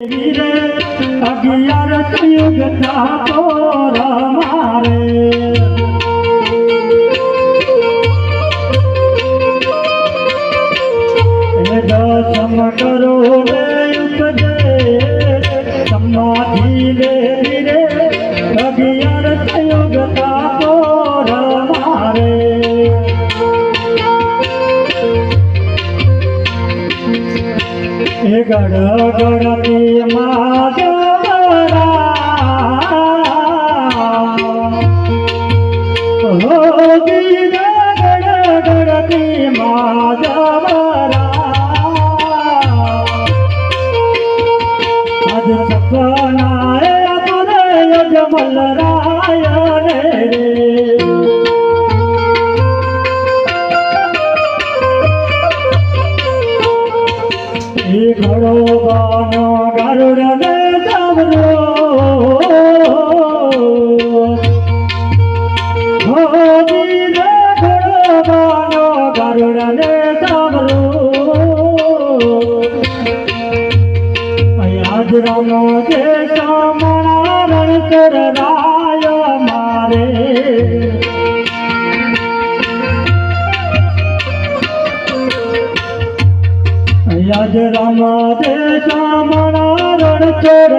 વીરે અગિયાર યુગ ઠાકોર મારે એ દસમ કરો રે સમાધિ લે વીરે યુગ ઠાકોર એ ગડ ગડતી માધવરા ઘડો ગાનો ગરુડ ને જબરો હો દીને ઘડો ગાનો ગરુડ ને જબરો આજ રામો જે સામણા રણ રાય યાદ રામા દે ચામણા રણ ચોર